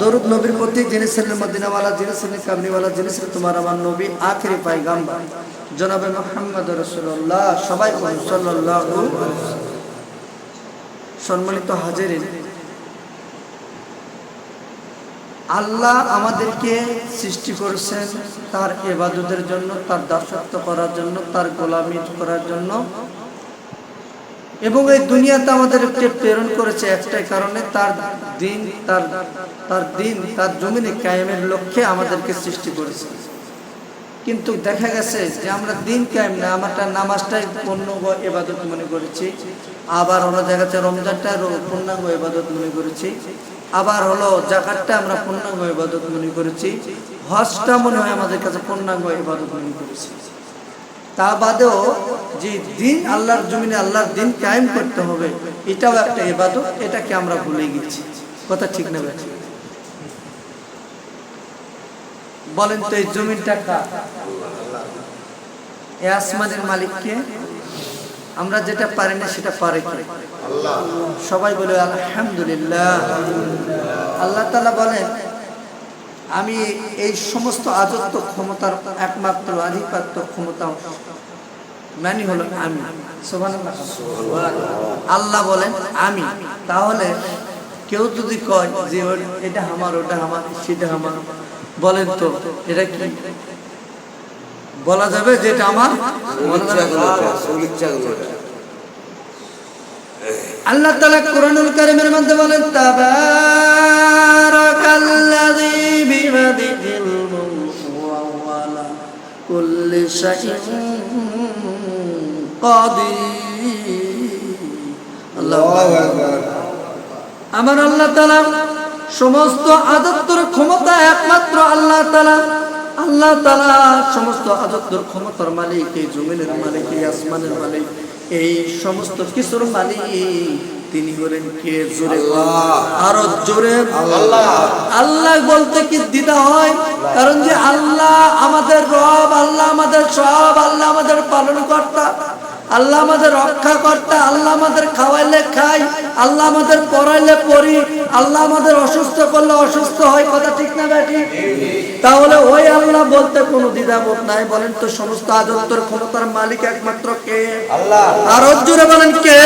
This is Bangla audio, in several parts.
দরুদ নবীর প্রতি যিনি ছিলেন মদিনাওয়ালা, যিনি ছিলেন কামনিওয়ালা যিনি ছিলেন তোমার আমার নবী, আখেরি পাইগাম্বার। জনাবে মোহাম্মদ রসুল্লাহ সবাই ওয়াসাল্লাম। সম্মানিত হাজিরিন, আল্লাহ আমাদেরকে সৃষ্টি করেছেন তার এবাদতের জন্য, তার দাসত্ব করার জন্য, তার গোলামি করার জন্য। এবং এই দুনিয়াতে আমাদেরকে প্রেরণ করেছে একটাই কারণে তার দিন, তার তার দিন, তার জমিনে কায়েমের লক্ষ্যে আমাদেরকে সৃষ্টি করেছে। কিন্তু দেখা গেছে যে আমরা দিন কায়েম না, আমারটা নামাজটাই পূর্ণ এবাদত মনে করেছি। আবার হলো দেখা যাচ্ছে রমজানটা পূর্ণাঙ্গ এবাদত মনে করেছি। আবার হলো জাকাতটা আমরা পূর্ণাঙ্গ এবাদত মনে করেছি। হজটা মনে হয় আমাদের কাছে পূর্ণাঙ্গ এবাদত মনে করেছি। তা বাদেও যে দিন আল্লাহর জমিনে আল্লাহর দিন কায়েম করতে হবে এটাও একটা এবাদত এটাকে আমরা ভুলে গেছি। কথা ঠিক না বেঠিক? বলেন তো এই জমিনটা কার? এ আসমানের মালিককে আমরা যেটা পারি না সেটা পারে কে? সবাই বলে আলহামদুলিল্লাহ। আল্লাহ তালা বলেন আমি এই সমস্ত আজত্ব ক্ষমতার একমাত্র আধিপত্য ক্ষমতা মানি হলো আমি। আল্লাহ বলেন, আমি। তাহলে কেউ যদি কয় যে এটা আমার, ওটা আমার, সেটা আমার, বলেন তো এটা কি? বলা যাবে যে এটা আমার? আল্লাহ তাআলা কোরআনুল কারীমের মধ্যে বলেন তাবারাকাল্লাযী কাদির। আল্লাহু আকবার। আমার আল্লাহ তালা সমস্ত আদত্তর ক্ষমতা একমাত্র আল্লাহ তালা আল্লাহ তালা সমস্ত আদত্তর ক্ষমতার মালিক এই জমিনের মালিক এই আসমানের মালিক এই সমস্ত কিছুর মালিক। তিনি হলেন কে? জোরে আরও জোরে। আল্লাহ। বলতে কি দ্বিধা হয়? কারণ যে আল্লাহ আমাদের রব আল্লাহ আমাদের সব আল্লাহ আমাদের পালন কর্তা আল্লাহ আমাদের রক্ষা কর্তা আল্লাহ আমাদের খাওয়াইলে খাই আল্লাহ আমাদের পড়াইলে পড়ি আল্লাহ আমাদের অসুস্থ করলে অসুস্থ হয় কথা ঠিক না ব্যাটি তাহলে ওই আল্লাহ বলতে কোনো দ্বিধাবোধ নাই বলেন তো সমস্ত আদত্তর ক্ষমতার মালিক একমাত্র কে? আল্লাহ। আর জোরে বলেন কে?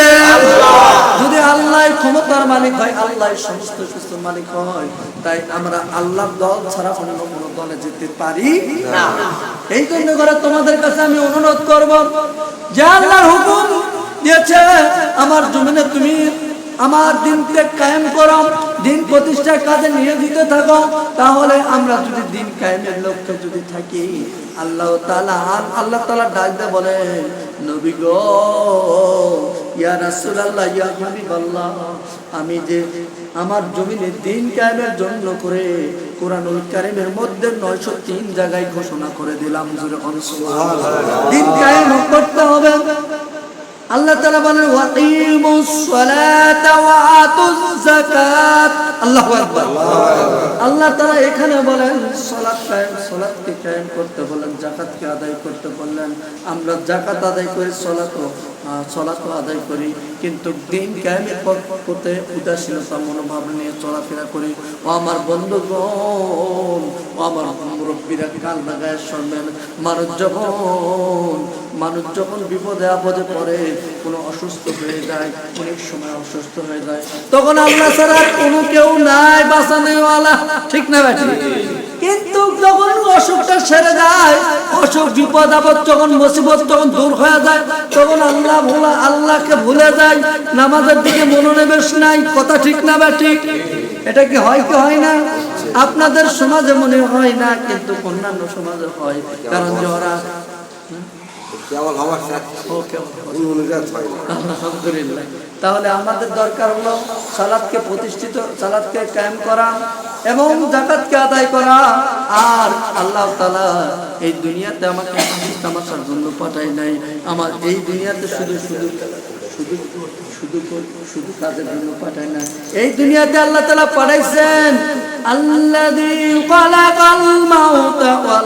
যদি আল্লাহ ক্ষমতার মালিক হয় আল্লাহ সমস্ত কিছুর মালিক হয় তাই আমরা আল্লাহ দল ছাড়া অন্য কোনো দলে যেতে পারি না। এই জন্য করে তোমাদের কাছে আমি অনুরোধ করব, যে আল্লাহর হুকুম দিয়েছে, আমার জমিনে তুমি আমার দিনকে কায়েম করো, দিন প্রতিষ্ঠার কাজে নিয়োজিত থাকো, তাহলে আমরা যদি দিন কায়েমের লক্ষ্যে যদি থাকি। আল্লাহ তালা আল্লাহ তালা ডাক ডাকতে বলে, নবী গো, ইয়া রাসুল আল্লাহ ইয়া হাবিবাল্লাহ, আমি যে আমার জমিনে দিন কায়েমের জন্য করে কোরআনুল কারিমের মধ্যে নয়শো তিন জায়গায় ঘোষণা করে দিলাম। দিন কায়েম করতে হবে আল্লাহ তাআলা বলেন সালাতা আল্লাহু তাআলা এখানে বলেন, সালাত কায়েম করতে বলেন, যাকাতকে আদায় করতে বললেন আমরা জাকাত আদায় করে, সালাতও। সালাতও আদায় করি। কিন্তু দিন কায়েমের পর- করতে উদাসীনতা, মনোভাব নিয়ে চলাফেরা করি। ও আমার বন্ধুগণ, ও আমার মুরব্বীরা কাল লাগায় শুনবেন মানুষ যখন মানুষ যখন বিপদে আপদে পড়ে, কোনো অসুস্থ হয়ে যায়, অনেক সময় অসুস্থ হয়ে যায়। তখন আল্লাহ ছাড়া কোনো কেউ নাই, বাঁচানোওয়ালা। ঠিক না ব্যাটি কিন্তু যখন অসুখটা সেরে যায় অসুখ বিপদ আপদ যখন মুসিবত যখন দূর হয়ে যায় তখন আল্লাহ ভোলা আল্লাহকে ভুলে যায় নামাজের দিকে মনোনিবেশ নাই কথা ঠিক না বা ঠিক এটা কি হয় কি হয় না? আপনাদের সমাজে মনে হয় না কিন্তু অন্যান্য সমাজে হয় কারণ যে ওরা আলহামদুলিল্লাহ। তাহলে আমাদের দরকার হলো সালাদকে প্রতিষ্ঠিত, সালাদকে কায়েম করা এবং জাকাতকে আদায় করা। আর আল্লাহ তালা এই দুনিয়াতে আমাকে তামাশার জন্য পাঠায় নাই। আমার এই দুনিয়াতে শুধু শুধু শুধু শুধু শুধু কাজের জন্য পাঠায় না এই দুনিয়াতে আল্লাহ তালা পাঠাইছেন আল্লাহু আকবার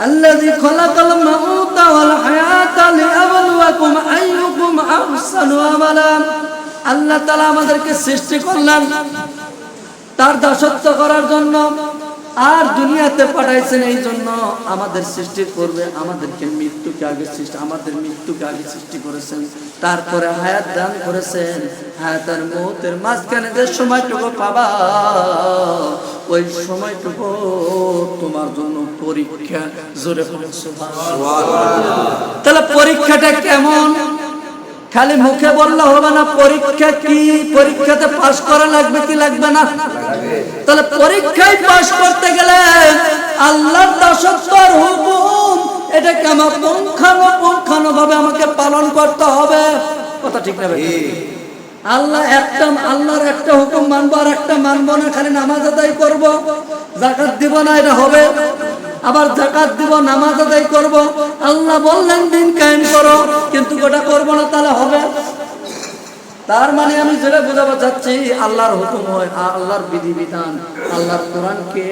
الذي خلق الموت والحياة ليبلوكم أيكم أحسن عملا আল্লাহ তালা আমাদেরকে সৃষ্টি করলেন তার দাসত্ব করার জন্য আর দুনিয়াতে পাঠাইছেন এই জন্য আমাদের সৃষ্টি করবে আমাদেরকে মৃত্যুকে আগে সৃষ্টি আমাদের মৃত্যুকে আগে সৃষ্টি করেছেন তারপরে হায়াত দান করেছেন হায়াতের মৌতের মাঝখানে যে সময়টুকু পাবা ওই সময়টুকু তোমার জন্য পরীক্ষা জোরে তাহলে পরীক্ষাটা কেমন? খালি মুখে বললে হবে না পরীক্ষা কি? পরীক্ষাতে পাশ করা লাগবে কি লাগবে না? তাহলে পরীক্ষায় পাশ করতে গেলে আল্লাহর দাসত্বর হুকুম এটাকে আমার পুঙ্খানো পুঙ্খানো ভাবে আমাকে পালন করতে হবে। কথা ঠিক না আল্লাহ একটা আল্লাহর একটা হুকুম মানবো আর একটা মানবো না খালি নামাজ আদায় করব। জাকাত দিব না এটা হবে। আবার জাকাত দিব, নামাজ আদায় করব। আল্লাহ বললেন, দিন কায়েম করো, কিন্তু ওটা করব না, তাহলে হবে। তার মানে আমি যেটা বোঝাবো চাচ্ছি, আল্লাহর হুকুম হয় আল্লাহর বিধিবিধান, আল্লাহর কোরআনকে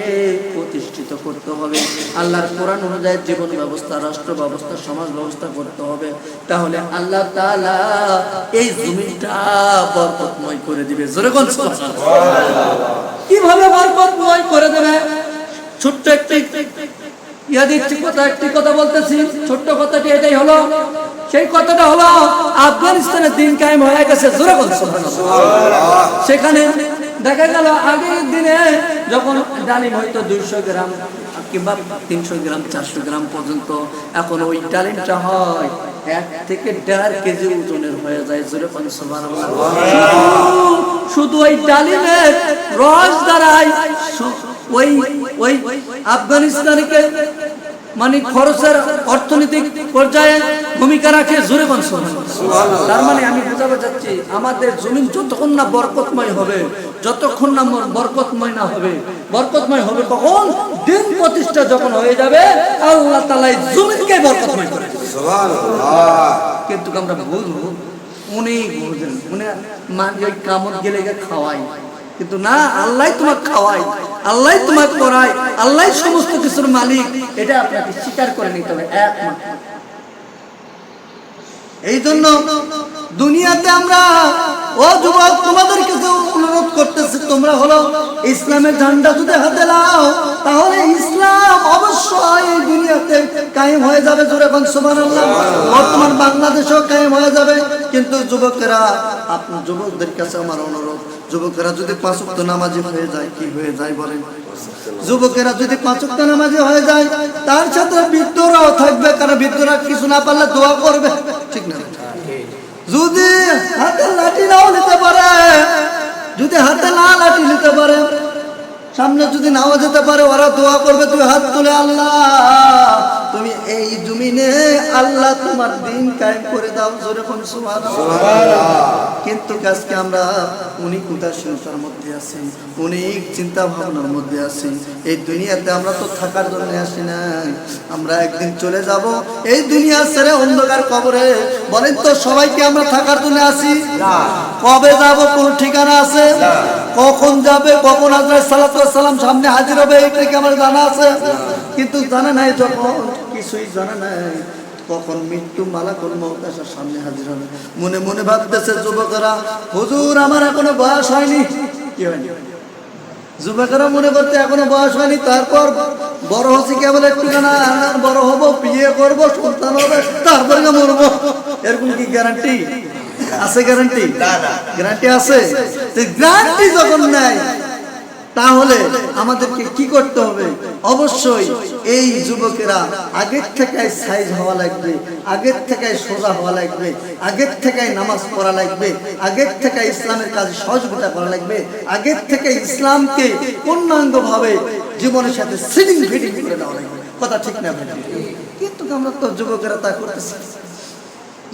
প্রতিষ্ঠিত করতে হবে। আল্লাহর কোরআন অনুযায়ী জীবন ব্যবস্থা, রাষ্ট্র ব্যবস্থা, সমাজ ব্যবস্থা করতে হবে। তাহলে আল্লাহ তাআলা এই জমিটা বরকতময় করে দিবে। জোরে কোন কীভাবে বরকতময় করে দেবে? ছোট্ট একটি ইয়া দিচ্ছি কথা, একটি কথা বলতেছি ছোট্ট কথাটি এটাই হলো, সেই কথাটা হলো, আফগানিস্তানের দিন কায়েম হয়ে গেছে, জোরে সেখানে দেখা গেল, আগের দিনে যখন ডালিম হয়তো দুইশো গ্রাম কিংবা তিনশো গ্রাম, চারশো গ্রাম পর্যন্ত, এখন ওই ডালিমটা হয় এক থেকে দেড় কেজি ওজনের হয়ে যায়, জোরে। শুধু- ওই ডালিমের রস দ্বারাই ওই ওই আফগানিস্তানকে মানে খরচের অর্থনৈতিক পর্যায়ে ভূমিকা রাখে জোরে বংশ তার মানে আমি বোঝাতে চাচ্ছি আমাদের জমিন যতক্ষণ না বরকতময় হবে যতক্ষণ না বরকতময় না হবে বরকতময় হবে কখন? দিন প্রতিষ্ঠা যখন হয়ে যাবে আল্লাহ তালা এই জমিনকে বরকতময় করে কিন্তু আমরা বুঝব উনি বুঝেন উনি মান কামত গেলে খাওয়াই। কিন্তু না আল্লাহ তোমাকে খাওয়াই আল্লাহ তোমাকে করায় আল্লাহ সমস্ত কিছুর মালিক। এটা আপনাকে স্বীকার করে নিতে হবে একমাত্র। এই জন্য দুনিয়াতে আমরা ও যুবক তোমাদের কিছু অনুরোধ করতেছি তোমরা হলো ইসলামের ঝান্ডা যদি হাতে লাও তাহলে ইসলাম অবশ্যই এই দুনিয়াতে কায়েম হয়ে যাবে জোরে সুবহানাল্লাহ। বর্তমান বাংলাদেশেও কায়েম হয়ে যাবে। কিন্তু যুবকেরা আপনার যুবকদের কাছে আমার অনুরোধ যুবকেরা যদি পাঁচ ওয়াক্ত নামাজি হয়ে যায়, কি হয়ে যায় বলেন? যুবকেরা যদি পাঁচ ওয়াক্ত নামাজি হয়ে যায়, তার সাথে বৃদ্ধরাও থাকবে, কারণ বৃদ্ধরা কিছু না পারলে দোয়া করবে। ঠিক না? যদি হাতে লাঠি নাও নিতে পারে, যদি হাতে না লাঠি নিতে পারে, সামনে যদি নাও যেতে পারে, ওরা দোয়া করবে, তুই হাত তুলে আল্লাহ। তুমি এই জমিনে আল্লাহ তোমার দিন কায়েম করে দাও জোরে কোন কিন্তু আজকে আমরা অনেক উদাসীনতার মধ্যে আছি অনেক চিন্তা ভাবনার মধ্যে আছি এই দুনিয়াতে আমরা তো থাকার জন্য আসি না আমরা একদিন চলে যাব এই দুনিয়া ছেড়ে অন্ধকার কবরে। বলেন তো সবাইকে আমরা থাকার জন্য আসি? কবে যাব কোন ঠিকানা আছে? কখন যাবে কখন আজরাইল সালাম সামনে হাজির হবে এটা কি আমার জানা আছে? কিন্তু জানা নাই যখন কিছুই জানা নাই। কখন মৃত্যু মালাকুল মউত আসার সামনে হাজির হবে। মনে মনে ভাবতেছে যুবকেরা হুজুর আমার এখনও বয়স হয়নি। কি হয়নি? যুবকেরা মনে করতে এখনও বয়স হয়নি। তারপর বড় হচ্ছে কেবল একটু না বড় হব বিয়ে করব সন্তান হবে তারপরে মরবো। এরকম কি গ্যারান্টি আছে গ্যারান্টি গ্যারান্টি আছে? গ্যারান্টি যখন নেয় তাহলে আমাদেরকে কি করতে হবে? অবশ্যই এই যুবকেরা আগের থেকে সাইজ হওয়া লাগবে, আগের থেকে সোজা হওয়া লাগবে, আগের থেকে নামাজ পড়া লাগবে, আগের থেকে ইসলামের কাজে সহযোগিতা করা লাগবে, আগের থেকে ইসলামকে পূর্ণাঙ্গ ভাবে জীবনের সাথে সিলিং ফিটিং করে দেওয়া লাগবে। কথা ঠিক না কিন্তু আমরা তো যুবকেরা তা করতেছি।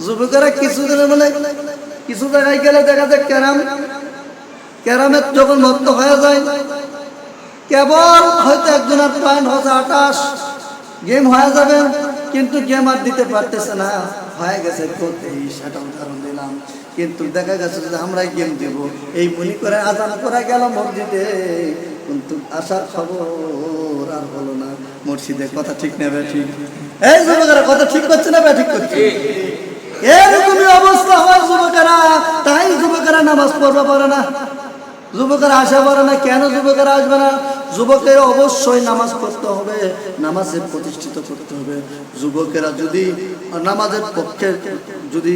যুবকেরা কিছু দিনে বলে কিছু জায়গায় গেলে দেখা যায় ক্যারাম ক্যারামের যখন মত্ত হয়ে যায়, কেবল হয়তো একজনের পয়েন্ট হচ্ছে আটাশ। গেম হয়ে যাবে, কিন্তু গেম আর দিতে পারতেছে না। হয়ে গেছে সেটা উদাহরণ দিলাম। কিন্তু দেখা গেছে যে আমরাই গেম দেব। এই মনে করে আজান করা গেল মসজিদে। কিন্তু আসার খবর আর হলো না। মসজিদের কথা ঠিক নেবে ঠিক। এই যুবকেরা, কথা ঠিক করছে না ঠিক করছে? এরকমই অবস্থা হয় যুবকেরা, তাই যুবকেরা নামাজ পড়বে পারে না। যুবকেরা আসা পারে না কেন যুবকেরা আসবে না? যুবকের অবশ্যই নামাজ পড়তে হবে নামাজে প্রতিষ্ঠিত করতে হবে। যুবকেরা যদি নামাজের পক্ষে যদি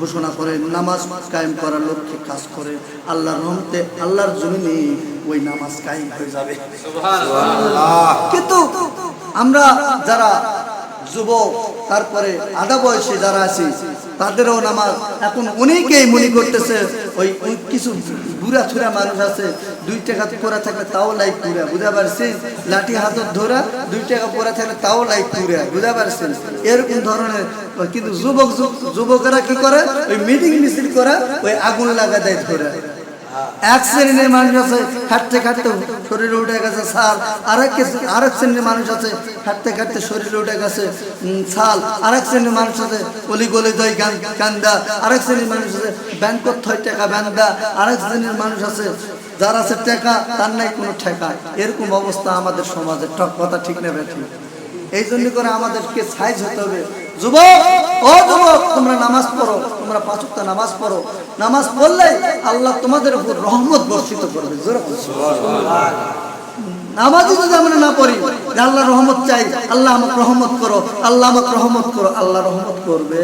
ঘোষণা করে নামাজ কায়েম করার লক্ষ্যে কাজ করে আল্লাহর রহমতে আল্লাহর জমিনে ওই নামাজ কায়েম হয়ে যাবে। কিন্তু আমরা যারা যুবক তারপরে আধা বয়সে যারা আছি তাদেরও নামাজ এখন অনেকেই মনে করতেছে ওই ওই কিছু বুড়া ছুরা মানুষ আছে, দুই টাকা পরা থাকে তাও লাইক পুরা বুঝা পারছিস লাঠি হাতত ধরা, দুই টাকা পরে থাকলে তাও লাইক পুরা বুঝা পারছেন? এরকম ধরনের, কিন্তু যুবক যুব- যুবকেরা কি করে? ওই মিটিং মিছিল করা, ওই আগুন লাগা দেয় ধরে। এক শ্রেণির মানুষ আছে খাটতে খাটতে শরীরে উঠে গেছে ছাল আরেক আরেক শ্রেণির মানুষ আছে খাটতে খাটতে শরীরে উঠে গেছে ছাল আরেক শ্রেণির মানুষ আছে, অলি গলি দই গান- কান্দা আরেক শ্রেণির মানুষ আছে, ব্যাংকত থয় টাকা ব্যান্দা আরেক শ্রেণির মানুষ আছে, যার আছে টাকা, তার নাই কোনো ঠেকা। এরকম অবস্থা আমাদের সমাজে। টক কথা ঠিক নেবে ঠিক। এই জন্য করে আমাদেরকে সাইজ হতে হবে। যুবক, ও যুবক, তোমরা নামাজ পড়ো, তোমরা পাঁচটা নামাজ পড়ো। নামাজ পড়লে আল্লাহ তোমাদের উপর রহমত বর্ষিত করবে। নামাজই যদি আমরা না পড়ি আল্লাহ রহমত চাই, আল্লাহ আমাকে রহমত করো, আল্লাহ আমাকে রহমত করো, আল্লাহ রহমত করবে?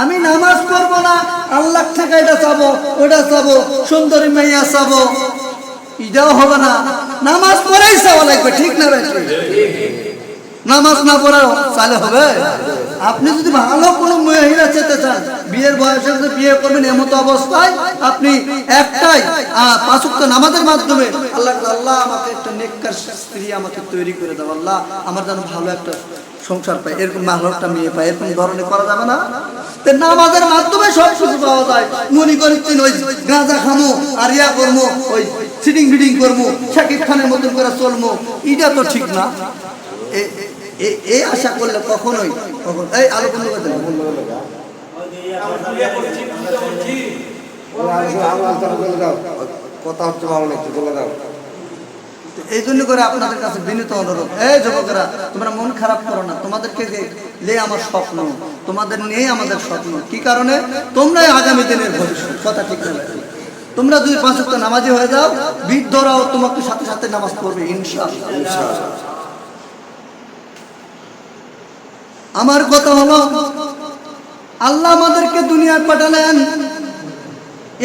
আমি নামাজ পড়ব না আল্লাহ থেকে এটা চাবো, ওটা চাবো, সুন্দরী মেয়া চাবো এটাও হবে না নামাজ পড়েই চাওয়া লাগবে, ঠিক না ভাই নামাজ না পড়াও তাহলে হবে। আপনি যদি ভালো কোনো মহিলা চেতে চান বিয়ের বয়সে বিয়ে করবেন এমতো অবস্থায় আপনি একটাই আহ, নামাজের মাধ্যমে আল্লাহ আল্লাহ আমাকে একটা নেককার স্ত্রী আমাকে তৈরি করে দাও আল্লাহ আমার যেন ভালো একটা সংসার পাই এরকম একটা মেয়ে পাই এরকম ধরনের করা যাবে না। নামাজের মাধ্যমে সব কিছু পাওয়া যায়। মনে করছেন ওই গাঁজা খামো আর ইয়া করব ওই সিটিং বিডিং করব শাকিব খানের মতন করে চলবো এটা তো ঠিক না। এই আশা করলে কখনোই কখন এই আলো বন্ধ করে দেন। কথা হচ্ছে ভালো লাগছে বলে দাও। এই জন্য করে আপনাদের কাছে বিনীত অনুরোধ। এই যুবকেরা তোমরা মন খারাপ করো না। তোমাদেরকে যে লে আমার স্বপ্ন তোমাদের নিয়েই আমাদের স্বপ্ন। কি কারণে? তোমরাই আগামী দিনের ভবিষ্যৎ। কথা ঠিক না তোমরা যদি পাঁচ নামাজি হয়ে যাও বৃদ্ধরাও তোমাকে সাথে সাথে নামাজ পড়বে ইনশাআল্লাহ। আমার কথা হলো আল্লাহ আমাদেরকে দুনিয়ায় পাঠালেন।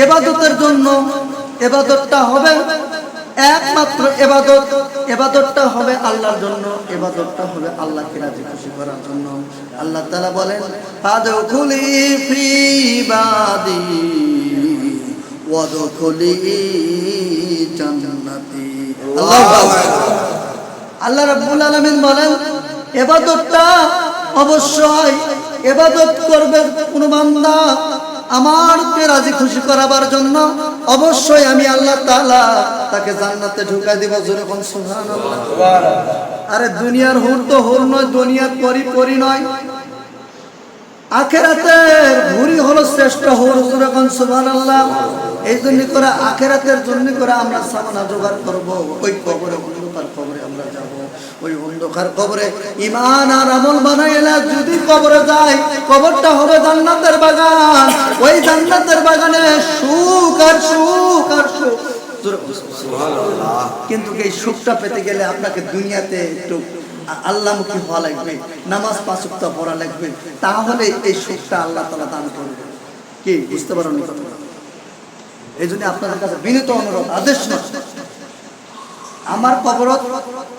এবাদতের জন্য এবাদতটা হবে একমাত্র এবাদত। এবাদতটা হবে আল্লাহর জন্য এবাদতটা হবে আল্লাহকে রাজি খুশি করার জন্য। আল্লাহ তাআলা বলেন ফাদখুলি ফি ইবাদি ওয়াদখুলি জান্নাতি। আল্লাহু আকবার। আল্লাহ রাব্বুল আলামিন বলেন এবাদতটা অবশ্যই এবাদত করবে কোন বান্দা। আমারকে রাজি খুশি করাবার জন্য অবশ্যই আমি আল্লাহ তাআলা তাকে জান্নাতে ঢুকাই দিব। যেরকম সুবহানাল্লাহ। আরে দুনিয়ার হুর তো হুর নয় দুনিয়ার পরি পরি নয়। আখেরাতের ভুরি হলো শ্রেষ্ঠ হুর যেরকম সুবহানাল্লাহ। এই জন্য করে আখেরাতের জন্য করে আমরা সামনা জোগাড় করব। ওই কবরে অন্ধকার কবরে আমরা যাব। ওই অন্ধকার কবরে ইমান আর আমল বানাইলা যদি কবরে যায়, কবরটা হবে জান্নাতের বাগান। ওই জান্নাতের বাগানে সুখ আর সুখ আর সুখ। কিন্তু এই সুখটা পেতে গেলে আপনাকে দুনিয়াতে একটু আল্লাহমুখী হওয়া লাগবে, নামাজ পাঁচুকটা পড়া লাগবে। তাহলে এই সুখটা আল্লাহ তালা দান করবে। কি? বুঝতে পারেন এই জন্য আপনাদের কাছে বিনীত অনুরোধ, আদেশ না আমার কবরত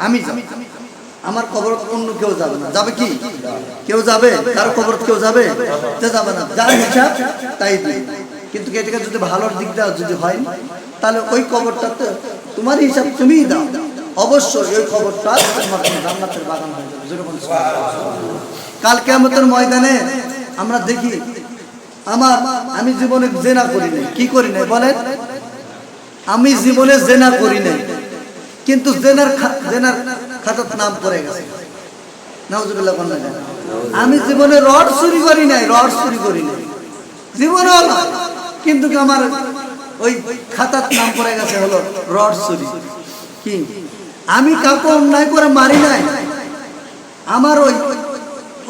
আমি আমার কবরত অন্য কেউ যাবে না। যাবে কি? কেউ যাবে? কারও কবরত কেউ যাবে? যাবে না। যার হিসাব তাই দিই কিন্তু এটাকে যদি ভালোর দিক দাও যদি হয়, তাহলে ওই কবরটা তো তোমার হিসাব তুমিই দাও। অবশ্যই ওই খবরটা জান্নাতের বাগান হয়ে যাবে। কাল কেমতের ময়দানে আমরা দেখি, আমার আমি জীবনে জেনা করি নাই। কি করি নাই বলেন? আমি জীবনে জেনা করি নাই। কিন্তু জেনার জেনার খাতার নাম পড়ে গেছে। নাউজুবিল্লাহ কোন? আমি জীবনে রড চুরি করি নাই, রড চুরি করি নাই। জীবনে কিন্তু আমার ওই খাতার নাম পড়ে গেছে হলো রড চুরি। কি? আমি কাউকে অন্যায় করে মারি নাই। আমার ওই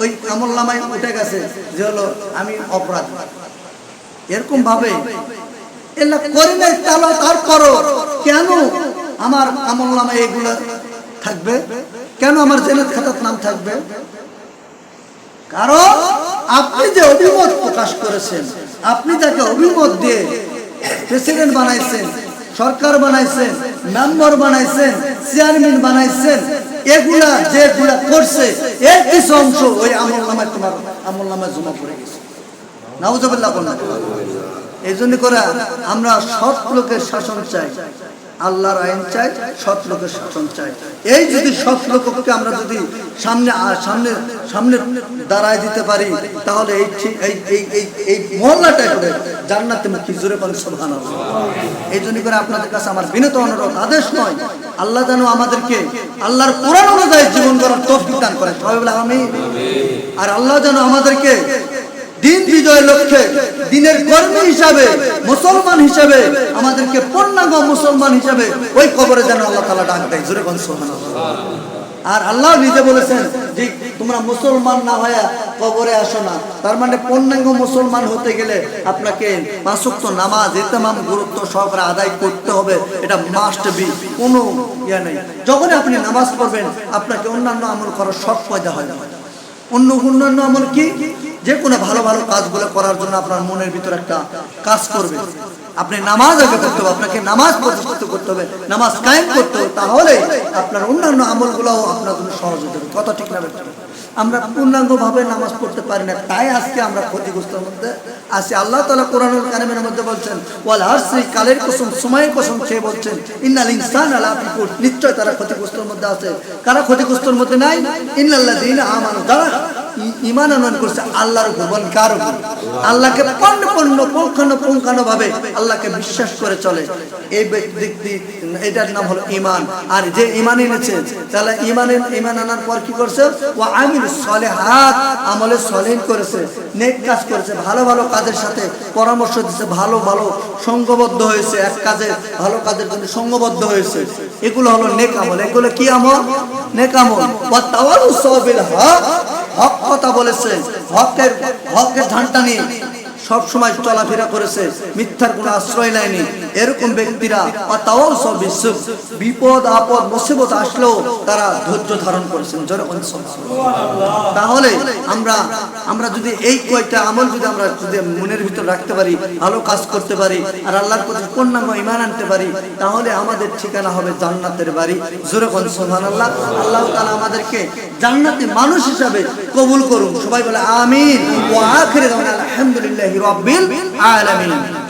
ওই আমল নামায় উঠে গেছে যে হলো আমি অপরাধ। এরকম ভাবে এলা করি নাই তাহলে তারপরও কেন আমার আমল নামায় এগুলো থাকবে? কেন আমার জেলের খাতার নাম থাকবে? কারণ আপনি যে অভিমত প্রকাশ করেছেন, আপনি তাকে অভিমত দিয়ে প্রেসিডেন্ট বানাইছেন, সরকার বানাইছেন, মেম্বার বানাইছেন, চেয়ারম্যান বানাইছেন, এগুলা যেগুলা করছে, এর কিছু অংশ ওই আমল নামায় তোমার আমল নামায় জমা পড়ে গেছে। নাউজুবিল্লাহ বলেন এই জন্য করে আমরা সৎ লোকের শাসন চাই। আল্লাহর আইন চাই, সৎ লোকের শাসন চাই। এই যদি সৎ লোককে আমরা যদি সামনে সামনে সামনে দাঁড়ায় দিতে পারি, তাহলে এই এই এই এই মহল্লাটা করে জান্নাতে মুখী জোরে পান সোভান এই জন্য করে আপনাদের কাছে আমার বিনত অনুরোধ, আদেশ নয়, আল্লাহ যেন আমাদেরকে আল্লাহর কোরআন অনুযায়ী জীবন করার তৌফিক দান করে সবাই বলে আমি আর আল্লাহ যেন আমাদেরকে দিন বিজয় লক্ষ্যে, দিনের কর্মী হিসাবে, মুসলমান হিসাবে, আমাদেরকে পূর্ণাঙ্গ মুসলমান হিসাবে ওই কবরে যেন আল্লাহ তালা ডাক দেয়। জোরে কোন আর আল্লাহ নিজে বলেছেন যে, তোমরা মুসলমান না হয়ে কবরে আসো না। তার মানে পূর্ণাঙ্গ মুসলমান হতে গেলে আপনাকে পাঁচক্ত নামাজ ইতেমাম গুরুত্ব সহকারে আদায় করতে হবে। এটা মাস্ট বি কোনো ইয়ে নেই। যখনই আপনি নামাজ পড়বেন, আপনাকে অন্যান্য আমল করার শখ পয়দা হয় অন্য অন্যান্য আমল কি? যে কোনো ভালো ভালো কাজগুলো করার জন্য আপনার মনের ভিতর একটা কাজ করবে। আপনি নামাজ আগে করতে হবে, আপনাকে নামাজ প্রতিষ্ঠিত করতে হবে, নামাজ কায়েম করতে হবে, তাহলে আপনার অন্যান্য আমলগুলোও আপনার জন্য সহজ হতে হবে কত ঠিক না আমরা পূর্ণাঙ্গ ভাবে নামাজ পড়তে পারি না, তাই আজকে আমরা ক্ষতিগ্রস্তের মধ্যে আছি। আল্লাহ তালা কোরআনুল কারিমের মধ্যে বলছেন, ওয়াল হারসি কালের কসম, সময়ের কসম খেয়ে বলছেন, ইন্নাল ইনসান আলা নিশ্চয় তারা ক্ষতিগ্রস্তর মধ্যে আছে। কারা ক্ষতিগ্রস্তর মধ্যে নাই? ইন্নাল্লাযীনা আমানু, যারা ই- ঈমান আনয়ন করছে আল্লাহর উপর কার উপর? আল্লাহকে পণ্য পণ্য পুঙ্খানো পুঙ্খানো ভাবে আল্লাহকে বিশ্বাস করে চলে। এই ব্যক্তি, এটার নাম হলো ঈমান। আর যে ঈমান এনেছে, তাহলে ঈমানের ঈমান আনার পর কি করছে? ও আমিল সলেহাত, আমলে সলিন করেছে, নেক কাজ করেছে, ভালো ভালো কাজের সাথে পরামর্শ দিচ্ছে ভালো ভালো সঙ্গবদ্ধ হয়েছে, এক কাজে ভালো কাজের জন্য সঙ্গবদ্ধ হয়েছে। এগুলো হলো নেক আমল। এগুলো কি আমল? নেক আমল। ওয়া তাওয়ালু সাবিল হক হক কথা বলেছে। হকের হকের ঝান্টা নিয়ে। সব সময় চলাফেরা করেছে, মিথ্যার কোনো আশ্রয় নেয়নি। এরকম ব্যক্তিরা তাও সব বিশ্ব বিপদ, আপদ, মুসিবত আসলেও তারা ধৈর্য ধারণ করেছেন। তাহলে আমরা আমরা যদি এই কয়টা আমল যদি আমরা যদি মনের ভিতর রাখতে পারি, ভালো কাজ করতে পারি, আর আল্লাহর প্রতি পূর্ণাঙ্গ ইমান আনতে পারি, তাহলে আমাদের ঠিকানা হবে জান্নাতের বাড়ি। জোরে বলেন সুবহানাল্লাহ। আল্লাহ তাআলা আমাদেরকে জান্নাতি মানুষ হিসাবে কবুল করুন। সবাই বলে আমিন। ওয়া আখির আলহামদুলিল্লাহি রাব্বিল আলামিন।